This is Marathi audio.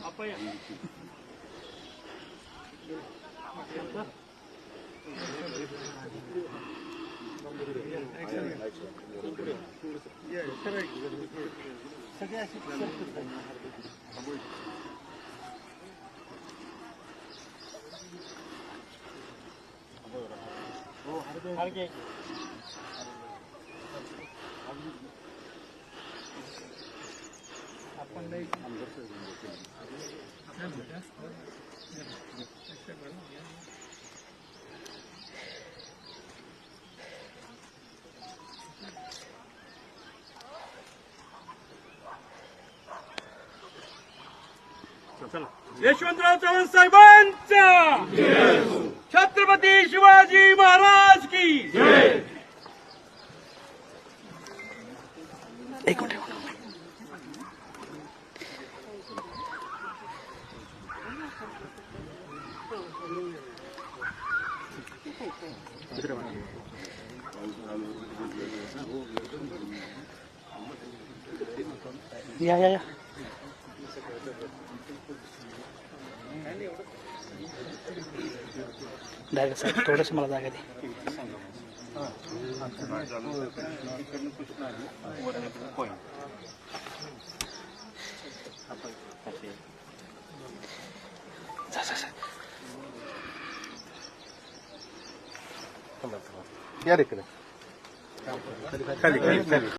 Apa ya? Harga. Yashwantrao Chavan साहेबांचा. छत्रपती शिवाजी महाराज की. एक मिनिट. या या या. डायरेक्ट साहेब थोडंसं मला जागा दे. या